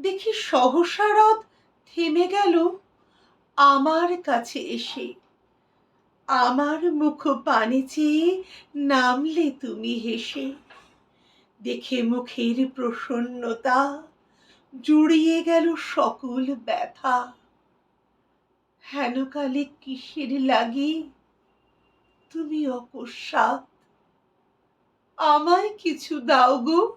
দেখি সহসা রথ থেমে গেল আমার কাছে এসে। আমার মুখ পানে চেয়ে নামলে তুমি হেসে। দেখে মুখের প্রসন্নতা জুড়িয়ে গেল সকল ব্যথা। হেনকালে কিসের লাগি? তুমি অকস্মাৎ আমায় কিছু দাও গো।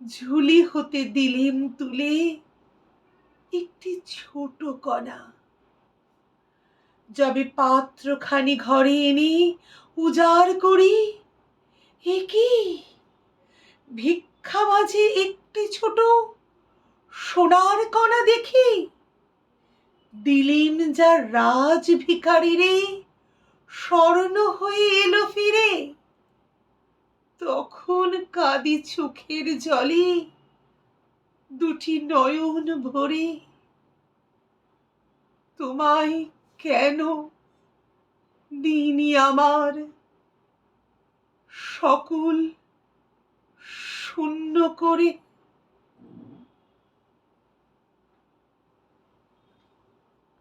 ঝুলি হতে দিলেম তুলে, একটি ছোট কণা। যবে পাত্রখানি ঘরে এনে উজাড় করি, এ কি? ভিক্ষা মাঝে একটি ছোট সোনার কণা দেখি, দিলিম যা রাজ ভিখারি রে স্বর্ণ হয়ে এলো ফিরে। তখন কাঁদি চোখের জলে। দুটি নয়ন ভরে। তোমায় কেন দিনই আমার সকল শূন্য করে?